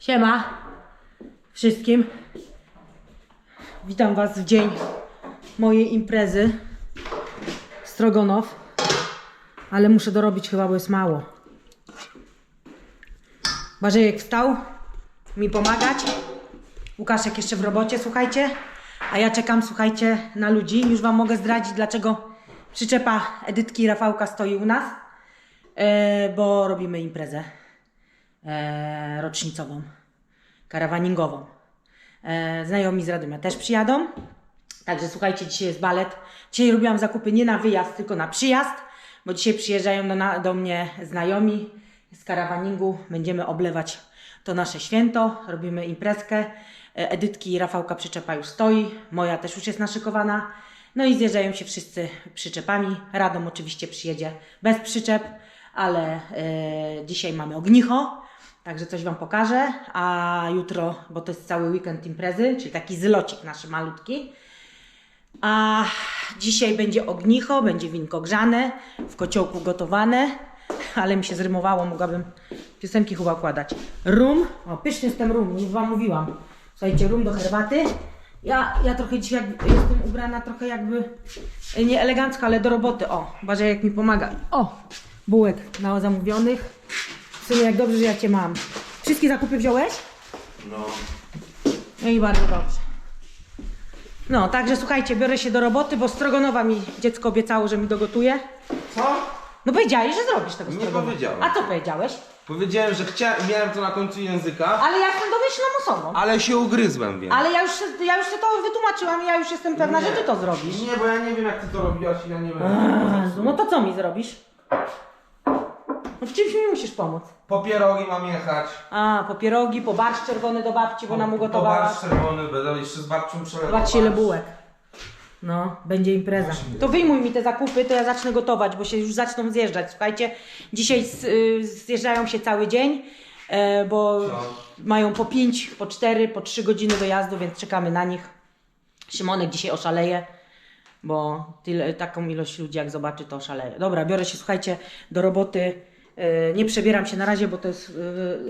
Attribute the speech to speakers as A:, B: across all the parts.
A: Siema wszystkim. Witam Was w dzień mojej imprezy Strogonow. Ale muszę dorobić chyba, bo jest mało. Barzejek wstał mi pomagać. Łukaszek jeszcze w robocie, słuchajcie. A ja czekam, słuchajcie, na ludzi. Już Wam mogę zdradzić, dlaczego przyczepa Edytki i Rafałka stoi u nas. E, bo robimy imprezę rocznicową, karawaningową. E, znajomi z Radomia też przyjadą. Także słuchajcie, dzisiaj jest balet. Dzisiaj robiłam zakupy nie na wyjazd, tylko na przyjazd, bo dzisiaj przyjeżdżają do, na, do mnie znajomi z karawaningu. Będziemy oblewać to nasze święto, robimy imprezkę. E, Edytki i Rafałka przyczepa już stoi, moja też już jest naszykowana. No i zjeżdżają się wszyscy przyczepami. Radom oczywiście przyjedzie bez przyczep, ale e, dzisiaj mamy ognicho, także coś Wam pokażę. A jutro, bo to jest cały weekend imprezy, czyli taki zlocik nasz malutki. A dzisiaj będzie ognicho, będzie winko grzane, w kociołku gotowane, ale mi się zrymowało, mogłabym piosenki chyba układać. Rum, o pyszny jest ten rum, już Wam mówiłam. Słuchajcie, rum do herbaty. Ja, ja trochę dzisiaj jestem ubrana trochę jakby e, nie elegancko, ale do roboty. O, Boże jak mi pomaga. O, bułek na zamówionych. Sumie jak dobrze, że ja Cię mam. Wszystkie zakupy wziąłeś?
B: No,
A: No i bardzo dobrze. No, także słuchajcie, biorę się do roboty, bo strogonowa mi dziecko obiecało, że mi dogotuje.
B: co?
A: No powiedziałeś, że zrobisz tego
B: Nie
A: strogonowa.
B: powiedziałem.
A: A co powiedziałeś?
B: Powiedziałem, że chciałem, miałem to na końcu języka,
A: Ale ja jestem domyślną osobą.
B: ale się ugryzłem, więc.
A: Ale ja już, się- ja już się to wytłumaczyłam i ja już jestem pewna,
B: Nie.
A: że ty to zrobisz.
B: Nie, bo ja nie wiem jak ty to robiłaś i ja nie wiem.
A: Jezu, No to co mi zrobisz? No w czymś mi musisz pomóc.
B: Po pierogi mam jechać.
A: A, po pierogi, po barszcz czerwony do babci, bo nam
B: Po
A: ugotowała.
B: barszcz czerwony, będę jeszcze z babcią przelewał.
A: Zobaczcie ile bułek. No, będzie impreza. To wyjmuj mi te zakupy, to ja zacznę gotować, bo się już zaczną zjeżdżać. Słuchajcie, dzisiaj z, y, zjeżdżają się cały dzień, e, bo
B: Co?
A: mają po 5, po 4, po 3 godziny dojazdu, więc czekamy na nich. Szymonek dzisiaj oszaleje, bo tyle, taką ilość ludzi jak zobaczy, to oszaleje. Dobra, biorę się, słuchajcie, do roboty. E, Nie przebieram się na razie, bo to jest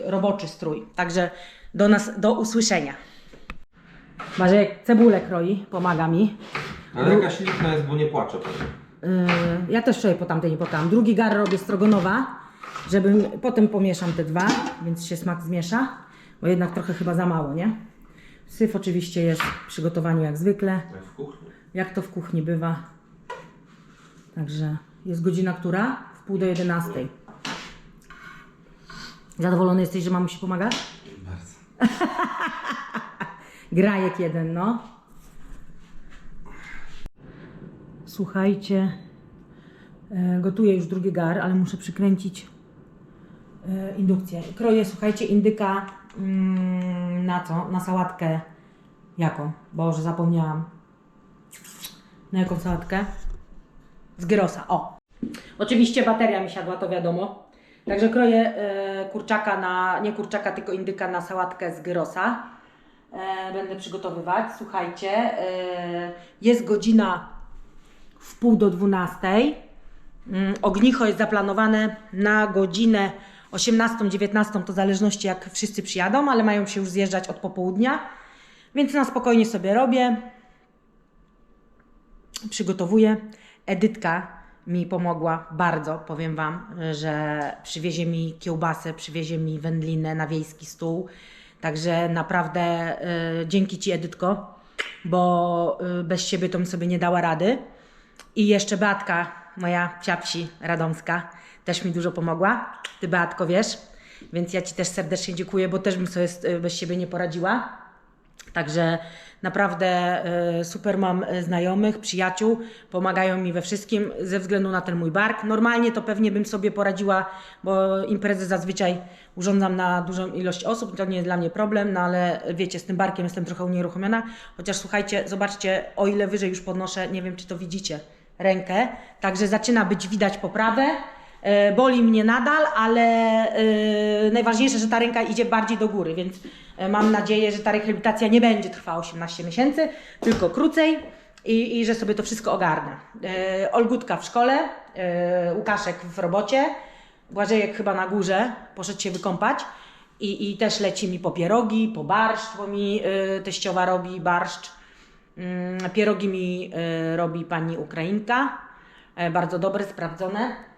A: e, roboczy strój. Także do nas, do usłyszenia. Marzek cebulę kroi, pomaga mi.
B: Ale jakaś liczna jest, bo nie płaczę.
A: Yy, ja też wczoraj po tamtej nie potam. Drugi gar robię strogonowa, żebym potem pomieszam te dwa, więc się smak zmiesza, bo jednak trochę chyba za mało, nie? Syf oczywiście jest w przygotowaniu jak zwykle,
B: Jak w kuchni.
A: jak to w kuchni bywa. Także jest godzina która? W pół do jedenastej. Zadowolony jesteś, że mamusi pomagasz?
B: Bardzo.
A: Grajek jeden, no. Słuchajcie, e, gotuję już drugi gar, ale muszę przykręcić e, indukcję. Kroję, słuchajcie, indyka mm, na co? Na sałatkę. Jaką? Boże, zapomniałam. Na jaką sałatkę? Z gyrosa, o. Oczywiście bateria mi siadła, to wiadomo. Także kroję e, kurczaka na, nie kurczaka, tylko indyka na sałatkę z gyrosa. E, będę przygotowywać. Słuchajcie, e, jest godzina w pół do dwunastej. Mm, Ognicho jest zaplanowane na godzinę 18-19, to w zależności jak wszyscy przyjadą, ale mają się już zjeżdżać od popołudnia. Więc na spokojnie sobie robię. Przygotowuję. Edytka mi pomogła bardzo, powiem Wam, że przywiezie mi kiełbasę, przywiezie mi wędlinę na wiejski stół. Także naprawdę y, dzięki Ci Edytko, bo y, bez Ciebie to bym sobie nie dała rady. I jeszcze Beatka, moja psiapsi radomska, też mi dużo pomogła. Ty Beatko wiesz, więc ja Ci też serdecznie dziękuję, bo też bym sobie y, bez Ciebie nie poradziła. Także naprawdę e, super mam e, znajomych, przyjaciół, pomagają mi we wszystkim ze względu na ten mój bark. Normalnie to pewnie bym sobie poradziła, bo imprezy zazwyczaj urządzam na dużą ilość osób, to nie jest dla mnie problem, no ale wiecie, z tym barkiem jestem trochę unieruchomiona. Chociaż słuchajcie, zobaczcie, o ile wyżej już podnoszę, nie wiem czy to widzicie, rękę, także zaczyna być widać poprawę. E, Boli mnie nadal, ale e, najważniejsze, że ta ręka idzie bardziej do góry, więc e, mam nadzieję, że ta rehabilitacja nie będzie trwała 18 miesięcy, tylko krócej i, i że sobie to wszystko ogarnę. Olgutka w szkole, Łukaszek w robocie, Błażejek chyba na górze, poszedł się wykąpać I, I też leci mi po pierogi, po barszcz, bo mi teściowa robi barszcz. Mm, pierogi mi robi pani Ukrainka. Bardzo dobre, sprawdzone.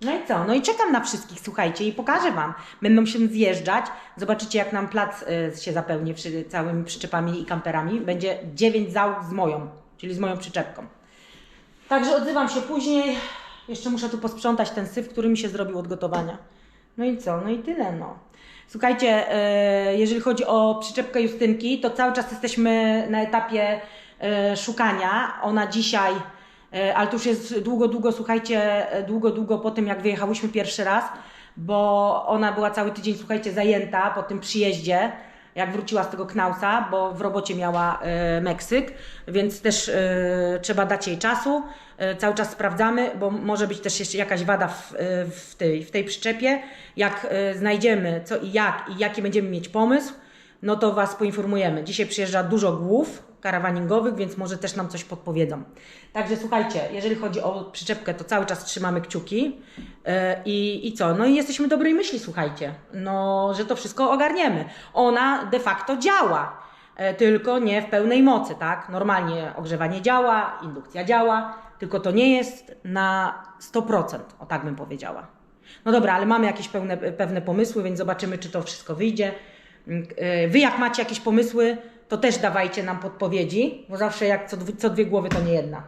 A: No i co? No i czekam na wszystkich, słuchajcie, i pokażę Wam. Będą się zjeżdżać. Zobaczycie, jak nam plac y, się zapełni przy, całymi przyczepami i kamperami. Będzie 9 załóg z moją, czyli z moją przyczepką. Także odzywam się później. Jeszcze muszę tu posprzątać ten syf, który mi się zrobił od gotowania. No i co? No i tyle, no. Słuchajcie, e, jeżeli chodzi o przyczepkę Justynki, to cały czas jesteśmy na etapie e, szukania. Ona dzisiaj, ale to już jest długo, długo, słuchajcie, e, długo, długo po tym, jak wyjechałyśmy pierwszy raz, bo ona była cały tydzień, słuchajcie, zajęta po tym przyjeździe jak wróciła z tego Knausa, bo w robocie miała e, Meksyk, więc też e, trzeba dać jej czasu. E, cały czas sprawdzamy, bo może być też jeszcze jakaś wada w, e, w, tej, w tej przyczepie. Jak e, znajdziemy co i jak i jaki będziemy mieć pomysł, no to Was poinformujemy. Dzisiaj przyjeżdża dużo głów karawaningowych, więc może też nam coś podpowiedzą. Także słuchajcie, jeżeli chodzi o przyczepkę, to cały czas trzymamy kciuki e, i, i co? No i jesteśmy dobrej myśli, słuchajcie, no, że to wszystko ogarniemy. Ona de facto działa, e, tylko nie w pełnej mocy, tak? Normalnie ogrzewanie działa, indukcja działa, tylko to nie jest na 100%, o tak bym powiedziała. No dobra, ale mamy jakieś pełne, pewne pomysły, więc zobaczymy, czy to wszystko wyjdzie. Mm, e, Wy jak macie jakieś pomysły, to też dawajcie nam podpowiedzi, bo zawsze jak co, dwie- co dwie głowy, to nie jedna.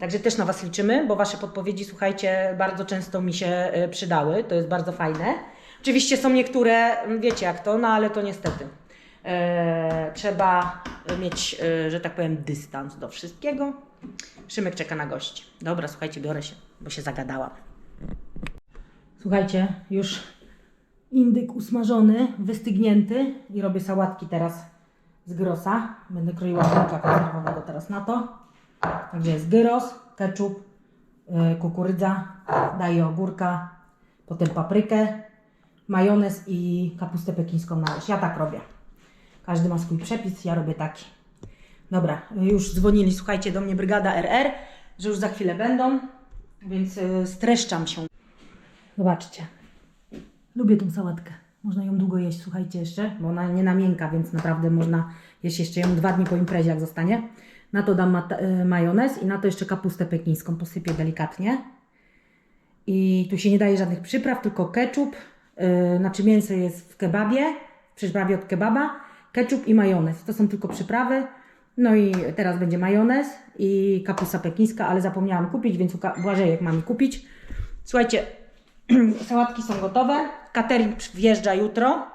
A: Także też na Was liczymy, bo Wasze podpowiedzi, słuchajcie, bardzo często mi się e, przydały. To jest bardzo fajne. Oczywiście są niektóre, m, wiecie jak to, no ale to niestety. E, trzeba mieć, e, że tak powiem, dystans do wszystkiego. Szymek czeka na gości. Dobra, słuchajcie, biorę się, bo się zagadałam. Słuchajcie, już indyk usmażony, wystygnięty i robię sałatki teraz z grosa. Będę kroiła szynka konserwowego teraz na to. Także jest gyros, ketchup, yy, kukurydza, daję ogórka, potem paprykę, majonez i kapustę pekińską na wierzch. Ja tak robię. Każdy ma swój przepis, ja robię taki. Dobra, już dzwonili, słuchajcie, do mnie brygada RR, że już za chwilę będą, więc yy, streszczam się. Zobaczcie. Lubię tą sałatkę. Można ją długo jeść, słuchajcie jeszcze, bo ona nie namięka, więc naprawdę można jeść jeszcze ją dwa dni po imprezie, jak zostanie. Na to dam y, majonez i na to jeszcze kapustę pekińską posypię delikatnie. I tu się nie daje żadnych przypraw, tylko ketchup. Yy, znaczy mięso jest w kebabie, w przyprawie od kebaba, ketchup i majonez. To są tylko przyprawy. No i teraz będzie majonez i kapusta pekińska, ale zapomniałam kupić, więc u Błażejek mam kupić. Słuchajcie, sałatki są gotowe. Catering wjeżdża jutro.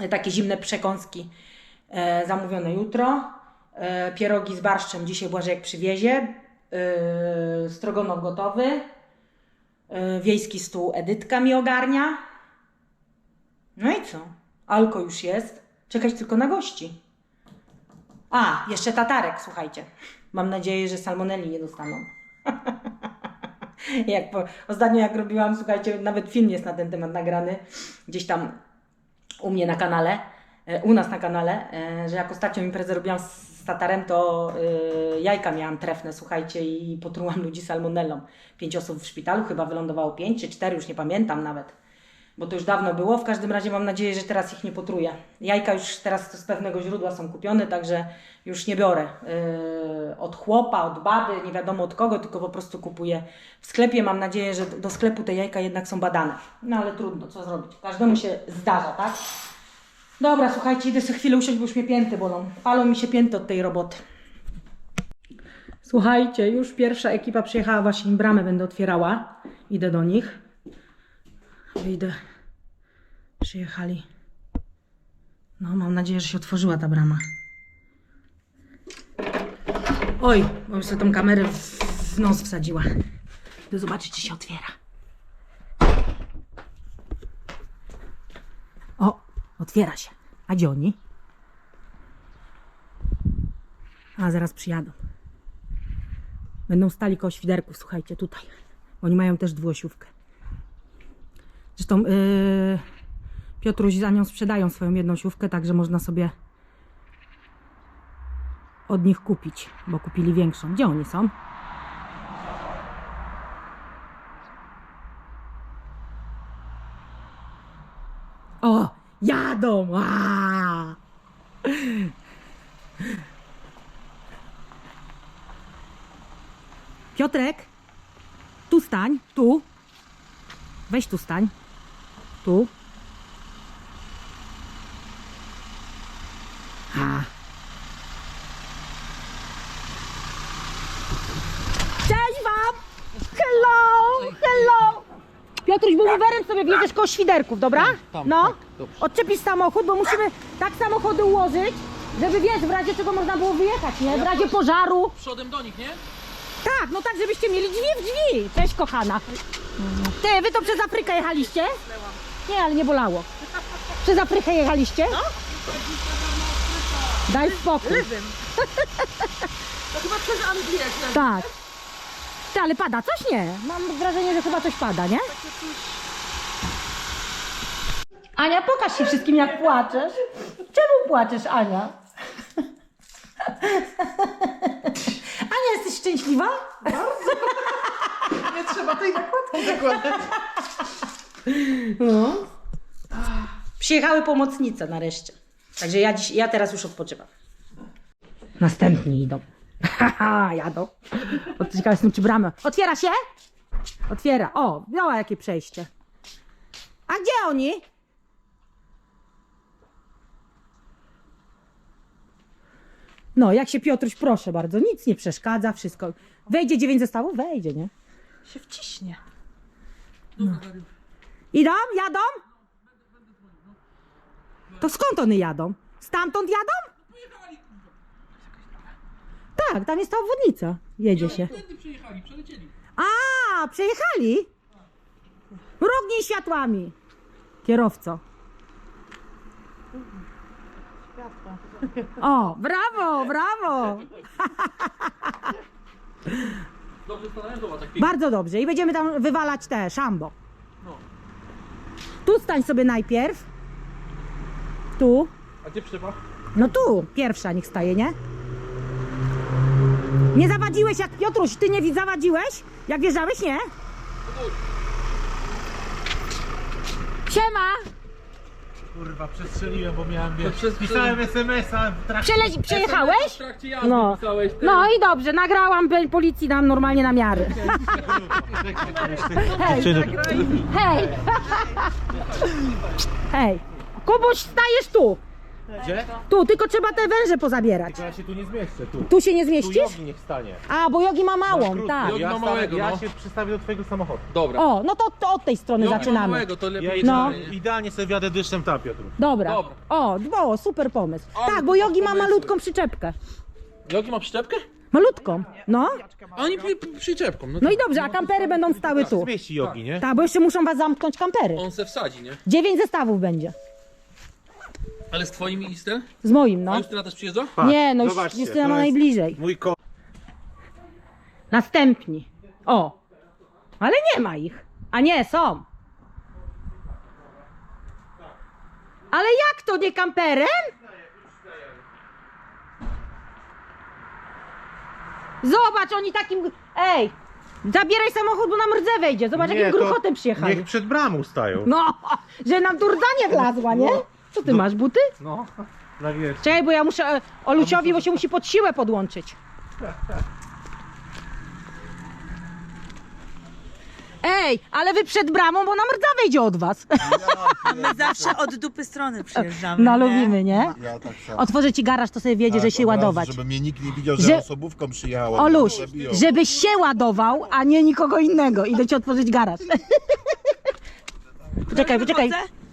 A: E, Takie zimne przekąski e, zamówione jutro. E, pierogi z barszczem dzisiaj Błażejek przywiezie. E, strogonow gotowy. E, wiejski stół Edytka mi ogarnia. No i co? Alko już jest. Czekać tylko na gości. A, jeszcze tatarek, słuchajcie. Mam nadzieję, że salmonelli nie dostaną. jak po, ostatnio jak robiłam, słuchajcie, nawet film jest na ten temat nagrany, gdzieś tam u mnie na kanale, e, u nas na kanale, e, że jak ostatnią imprezę robiłam z tatarem, to e, jajka miałam trefne, słuchajcie, i potrułam ludzi salmonellą. Pięć osób w szpitalu, chyba wylądowało pięć czy cztery, już nie pamiętam nawet. Bo to już dawno było, w każdym razie mam nadzieję, że teraz ich nie potruję. Jajka już teraz z pewnego źródła są kupione, także już nie biorę yy, od chłopa, od baby, nie wiadomo od kogo, tylko po prostu kupuję w sklepie. Mam nadzieję, że do sklepu te jajka jednak są badane. No ale trudno, co zrobić. Każdemu się zdarza, tak? Dobra, słuchajcie, idę sobie chwilę usiąść, bo już mnie pięty bolą. Palą mi się pięty od tej roboty. Słuchajcie, już pierwsza ekipa przyjechała, właśnie bramę będę otwierała. Idę do nich. Wyjdę. Przyjechali. No, mam nadzieję, że się otworzyła ta brama. Oj, bo sobie tą kamerę w, w nos wsadziła. Idę zobaczyć, czy się otwiera. O, otwiera się. A gdzie oni? A, zaraz przyjadą. Będą stali koło świderków, słuchajcie, tutaj. Oni mają też dwuosiówkę. Zresztą yy, Piotruś za nią sprzedają swoją jedną siówkę, także można sobie od nich kupić, bo kupili większą. Gdzie oni są? O, Jadą! A! Piotrek, tu stań, tu. Weź tu stań. Tu. A. Cześć wam! Hello! Hello! Piotruś, bo rowerem sobie wjedziesz koło świderków, dobra? no. Odczepisz samochód, bo musimy tak samochody ułożyć, żeby wiesz, w razie czego można było wyjechać, nie? W razie pożaru.
C: Przodem do nich, nie?
A: Tak, no tak, żebyście mieli drzwi w drzwi. Cześć, kochana. Ty, wy to przez Afrykę jechaliście? Nie, ale nie bolało. Przez Afrykę jechaliście? No. Daj spokój.
C: To chyba przez Anglię.
A: Tak. Ty, ale pada coś? Nie. Mam wrażenie, że chyba coś pada, nie? Ania, pokaż się wszystkim, jak płaczesz. Czemu płaczesz, Ania? Ania, jesteś szczęśliwa?
C: Nie trzeba tej nakładki zakładać.
A: No. Przyjechały pomocnice nareszcie. Także ja, dziś, ja teraz już odpoczywam. Następni idą. Haha, jadą. Od ciekawa jestem, czy bramę. Otwiera się? Otwiera. O, miała jakie przejście. A gdzie oni? No, jak się Piotruś, proszę bardzo, nic nie przeszkadza, wszystko. Wejdzie dziewięć zestawów? Wejdzie, nie?
C: Się wciśnie.
A: Idą? Jadą? To skąd one jadą? Stamtąd jadą? Tak, tam jest ta obwodnica. Jedzie się.
C: Przyjechali, przelecieli.
A: A, przejechali? Mrugnij światłami. Kierowco. O, brawo, brawo.
C: Dobrze stanąłem, zobacz, jak pięknie.
A: Bardzo dobrze. I będziemy tam wywalać te szambo. Tu stań sobie najpierw. Tu.
C: A gdzie przyczepa?
A: No tu, pierwsza niech staje, nie? Nie zawadziłeś jak Piotruś, ty nie zawadziłeś? Jak wjeżdżałeś, nie? Siema!
D: Kurwa, przestrzeliłem, bo miałem, wiesz,
C: przez-
D: pisałem SMS-a w trakcie...
A: Przejechałeś?
C: W trakcie jazdy
A: No.
C: pisałeś, ty.
A: No i dobrze, nagrałam policji nam normalnie na miary. Hej! Hej! Hej! Kubuś, stajesz tu!
D: Gdzie?
A: Tu, tylko trzeba te węże pozabierać.
D: Ja się tu nie zmieszczę, tu.
A: Tu się nie
D: Tu
A: zmieścisz?
D: Jogi niech stanie.
A: A, bo Jogi ma małą, tak.
C: Jogi
D: Ja,
C: ma małego,
D: ja
C: no.
D: się przystawię do twojego samochodu.
C: Dobra.
A: O, no to, to od tej strony zaczynamy.
C: małego, to lepiej
D: Ja
A: No.
D: idealnie, sobie wjadę dyszczem tam, Piotr.
A: Dobra.
C: Dobra.
A: O, o, super pomysł.
C: Ale
A: tak, bo
C: to
A: Jogi ma
C: pomysły.
A: malutką przyczepkę.
C: Jogi ma przyczepkę?
A: Malutką, no.
C: A oni przy, przyczepką. No,
A: No i
C: tak.
A: dobrze, a kampery będą stały tu.
D: Zmieści Jogi, nie?
A: Tak, bo jeszcze muszą was zamknąć kampery.
C: On se wsadzi, nie?
A: Dziewięć zestawów będzie.
C: Ale z twoimi listem?
A: Z moim, no.
C: A Justyna też przyjeżdża?
D: Patrz,
A: Nie, no już
D: zobaczcie,
A: Justyna
D: to
A: ma
D: jest
A: najbliżej.
D: Mój ko...
A: Następni. O. Ale nie ma ich. A nie, są. Ale jak to nie kamperem? Zobacz, oni takim. Ej! Zabieraj samochód, bo nam rdze wejdzie. Zobacz,
D: Nie,
A: jakim gruchotem przyjechali.
D: Niech przed bramą stają.
A: No, że nam tu rdza nie wlazła, nie? Co ty masz, buty?
D: No. Na wiesz.
A: Czekaj, bo ja muszę e, Oluciowi, bo się musi pod siłę podłączyć. Ej, ale wy przed bramą, bo nam rdza wejdzie od was.
E: My zawsze od dupy strony przyjeżdżamy.
A: No
E: nie?
A: lubimy, nie?
F: Ja tak samo.
A: Otworzę ci garaż, to sobie wiedzie, że
F: Tak,
A: się
F: od razu,
A: ładować.
F: Żeby mnie nikt nie widział, że,
A: Że-
F: osobówką przyjechała.
A: Oluś, żebyś się ładował, a nie nikogo innego. Idę ci otworzyć garaż. Poczekaj, poczekaj.
E: Wychodzę?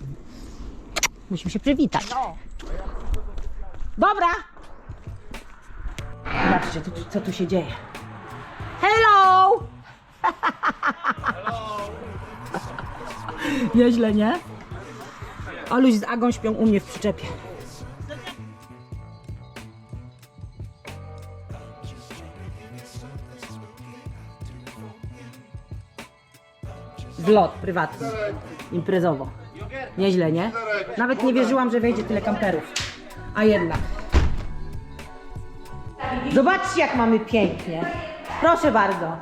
A: Musimy się przywitać. Dobra. Zobaczcie, co tu, co tu się dzieje. Hello! Nieźle, nie? Oluś z Agą śpią u mnie w przyczepie. Wlot prywatny, imprezowo. Nieźle, nie? Nawet nie wierzyłam, że wejdzie tyle kamperów. A jednak. Zobaczcie, jak mamy pięknie. Proszę bardzo.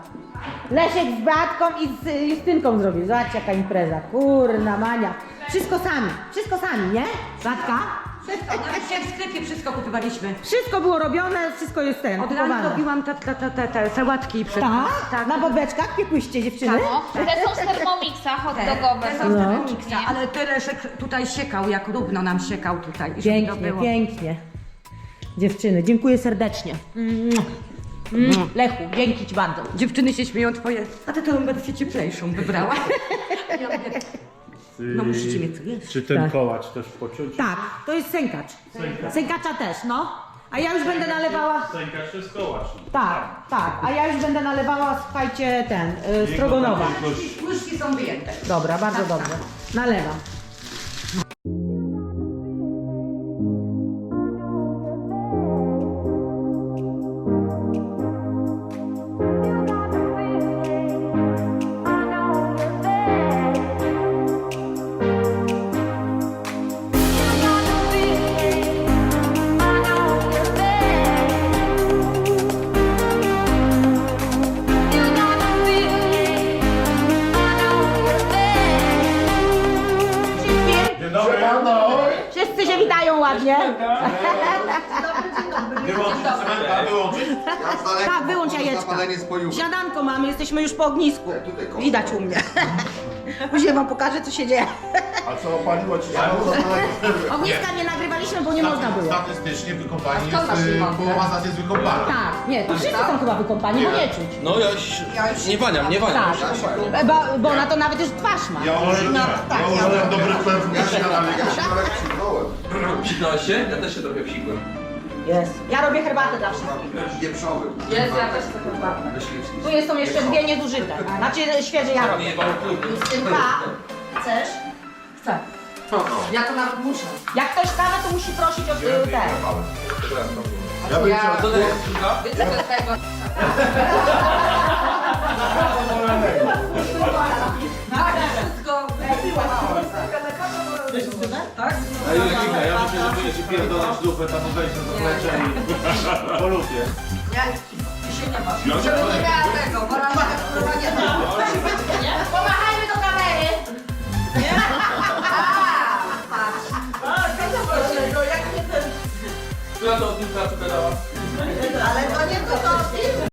A: Lesiek z Beatką i z Justynką zrobił. Zobaczcie, jaka impreza. Kurna mania. Wszystko sami, wszystko sami, nie? Zatka?
F: Nawet w sklepie wszystko kupowaliśmy.
A: Wszystko było robione, wszystko jest ten,
F: Od rana
A: kupowane.
F: robiłam te, te, te, te, te sałatki przed...
A: Tak? Na bobeczkach piekłyście dziewczyny?
G: No, te są z Thermomixa hot
F: Te,
G: dogowe.
F: te
G: są
F: są
A: No.
F: Thermomixa, ale Teleszek tutaj siekał, jak równo nam siekał tutaj. żeby to
A: Pięknie,
F: było.
A: pięknie. Dziewczyny, dziękuję serdecznie. Mm. Mm. Lechu, dzięki Ci bardzo.
F: Dziewczyny się śmieją twoje, a ty tą wersję cieplejszą wybrała. Ja mówię, no musicie mnie tu jeść.
D: Czy ten
A: Tak.
D: kołacz też pociąć?
A: Tak, to jest sękacz. Sękacza też, no. A ja już będę nalewała...
D: Sękacz to jest kołacz.
A: Tak, tak. A ja już będę nalewała, słuchajcie, ten, y, strogonowa.
F: Łyżki są wyjęte.
A: Dobra, bardzo dobrze. Nalewam. Tak, wyłącz jajeczka.
H: Zapalenie spojówek.
A: Mamy, jesteśmy już po ognisku.
H: Tutaj koło.
A: Widać u mnie. Później wam pokażę, co się dzieje.
H: A co opaliło ci się?
A: Ogniska nie nagrywaliśmy, bo nie można było.
H: Statystycznie wykąpani jest, y, połowa z nas jest wykąpana.
A: Tak, nie, to wszyscy są chyba wykąpani, bo nie czuć.
C: No ja już nie waniam, nie waniam.
A: Tak, bo, bo ona to nawet już twarz ma.
H: Ja użyłem, ja użyłem dobrych pewnych ja się nawet ja się nawet psiknąłem.
C: Psiknąłeś się? Ja też się trochę psikłem.
A: Jest. Ja robię herbatę dla wszystkich.
H: Wieprzowy.
A: Jest, ja też chcę herbatę. Tu jest, są jeszcze dwie niezużyte. Znaczy świeże.
C: Nie bałkluby.
A: Justynka, chcesz? Chcę.
F: Ja to nawet muszę.
A: Jak ktoś kawę, to musi prosić o y, te.
H: Ja bym chciał...
C: To jest druga?
D: A ja myślę, ja myślę, że będziecie pierdolać dupę, tam wejść do zaplecze i... Po lupie.
G: Pomachajmy do kamery.
C: Która to od nim pracę dała?
A: Ale to nie to, to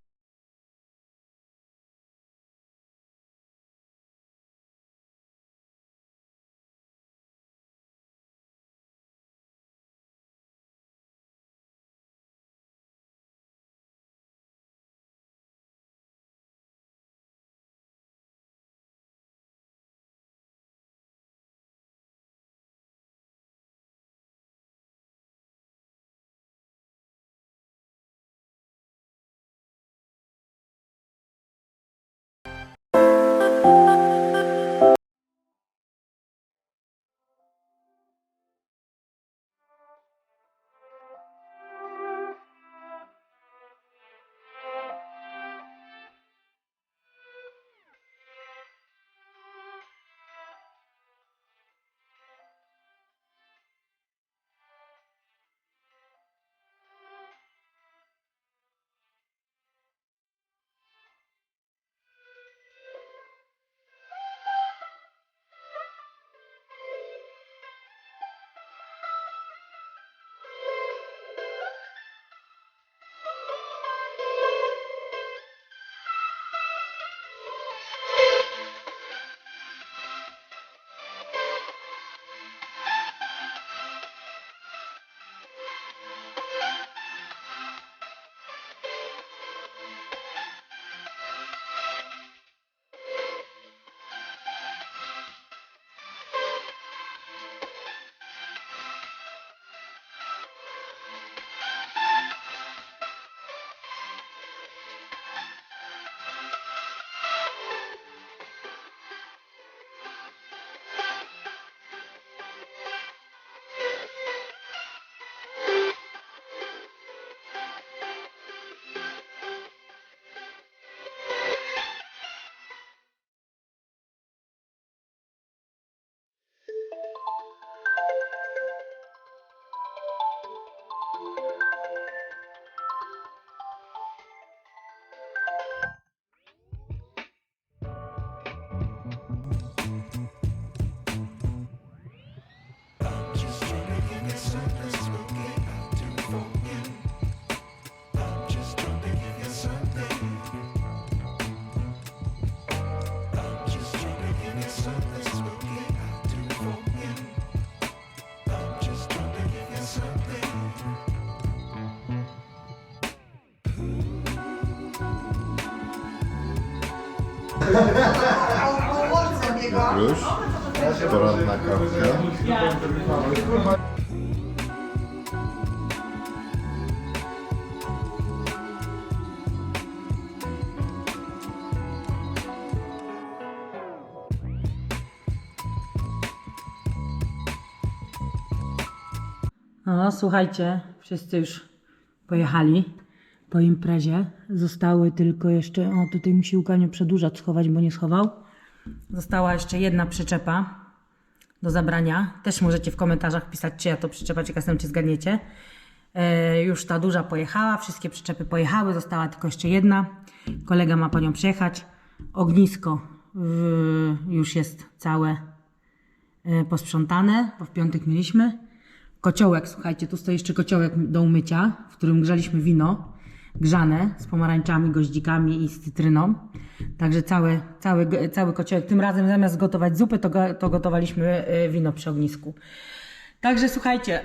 H: Już? Poranna kawka.
A: No, słuchajcie, wszyscy już pojechali po imprezie. Zostały tylko jeszcze, o tutaj musi Łukaniu przedłużać schować, bo nie schował. Została jeszcze jedna przyczepa do zabrania. Też możecie w komentarzach pisać, czy ja to przyczepa, czy kasem, czy zgadniecie. E, już ta duża pojechała, wszystkie przyczepy pojechały, została tylko jeszcze jedna. Kolega ma po nią przyjechać. Ognisko w, już jest całe e, posprzątane, bo w piątek mieliśmy. Kociołek, słuchajcie, tu stoi jeszcze kociołek do umycia, w którym grzaliśmy wino grzane z pomarańczami, goździkami i z cytryną. Także cały, cały, cały kociołek. Tym razem zamiast gotować zupę, to, to gotowaliśmy y, wino przy ognisku. Także słuchajcie,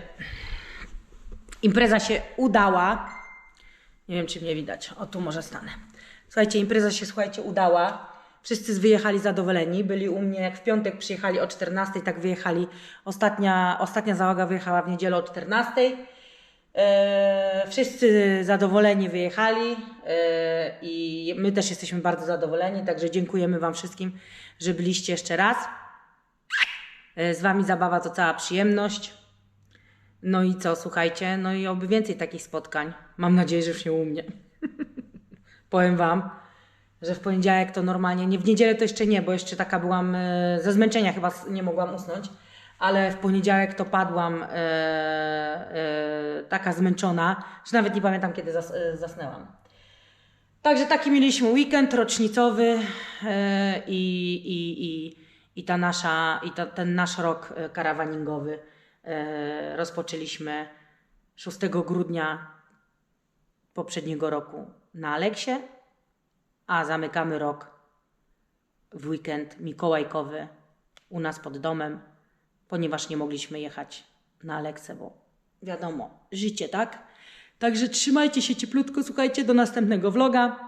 A: impreza się udała. Nie wiem, czy mnie widać. O, tu może stanę. Słuchajcie, impreza się, słuchajcie, udała. Wszyscy wyjechali zadowoleni. Byli u mnie, jak w piątek przyjechali o 14, tak wyjechali. Ostatnia, ostatnia załoga wyjechała w niedzielę o 14. E, wszyscy zadowoleni wyjechali e, i my też jesteśmy bardzo zadowoleni, także dziękujemy Wam wszystkim, że byliście jeszcze raz. E, z Wami zabawa to cała przyjemność. No i co, słuchajcie, no i oby więcej takich spotkań. Mam nadzieję, że już nie u mnie. Powiem Wam, że w poniedziałek to normalnie, nie w niedzielę to jeszcze nie, bo jeszcze taka byłam, ze zmęczenia chyba nie mogłam usnąć, ale w poniedziałek to padłam e, e, taka zmęczona, że nawet nie pamiętam kiedy zas, e, zasnęłam. Także taki mieliśmy weekend rocznicowy e, i, i, i, i, ta nasza, i ta, ten nasz rok e, karawaningowy e, rozpoczęliśmy 6 grudnia poprzedniego roku na Aleksie, a zamykamy rok w weekend mikołajkowy u nas pod domem, ponieważ nie mogliśmy jechać na Aleksę, bo wiadomo, życie, tak? Także trzymajcie się cieplutko, słuchajcie, do następnego vloga.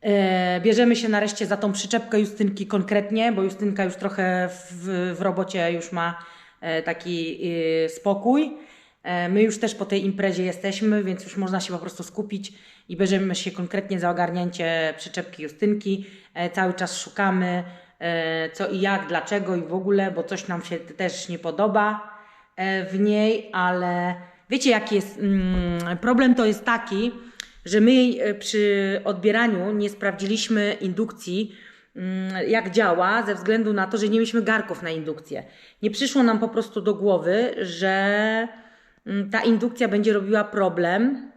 A: E, bierzemy się nareszcie za tą przyczepkę Justynki konkretnie, bo Justynka już trochę w, w robocie już ma e, taki e, spokój. E, my już też po tej imprezie jesteśmy, więc już można się po prostu skupić i bierzemy się konkretnie za ogarnięcie przyczepki Justynki. Cały czas szukamy co i jak, dlaczego i w ogóle, bo coś nam się też nie podoba e, w niej, ale wiecie jaki jest mm, problem to jest taki, że my e, przy odbieraniu nie sprawdziliśmy indukcji, mm, jak działa, ze względu na to, że nie mieliśmy garków na indukcję. Nie przyszło nam po prostu do głowy, że mm, ta indukcja będzie robiła problem.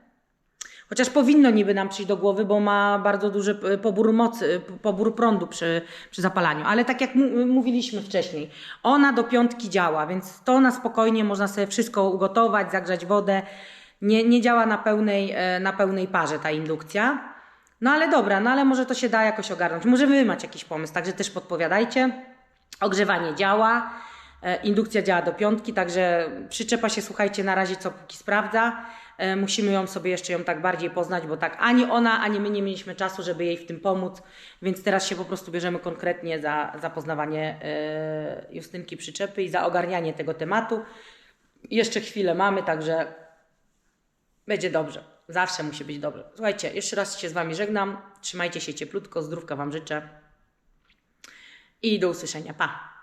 A: Chociaż powinno niby nam przyjść do głowy, bo ma bardzo duży p- pobór mocy, p- pobór prądu przy, przy zapalaniu. Ale tak jak mu- mówiliśmy wcześniej, ona do piątki działa, więc to na spokojnie można sobie wszystko ugotować, zagrzać wodę. Nie, nie działa na pełnej, e, na pełnej parze ta indukcja. No ale dobra, no ale może to się da jakoś ogarnąć. Może wy macie jakiś pomysł, także też podpowiadajcie. Ogrzewanie działa, e, indukcja działa do piątki, także przyczepa się, słuchajcie, na razie co póki sprawdza. E, Musimy ją sobie jeszcze ją tak bardziej poznać, bo tak ani ona, ani my nie mieliśmy czasu, żeby jej w tym pomóc, więc teraz się po prostu bierzemy konkretnie za, za poznawanie e, Justynki przyczepy i za ogarnianie tego tematu. Jeszcze chwilę mamy, także będzie dobrze. Zawsze musi być dobrze. Słuchajcie, jeszcze raz się z Wami żegnam. Trzymajcie się cieplutko, zdrówka Wam życzę. I do usłyszenia. Pa!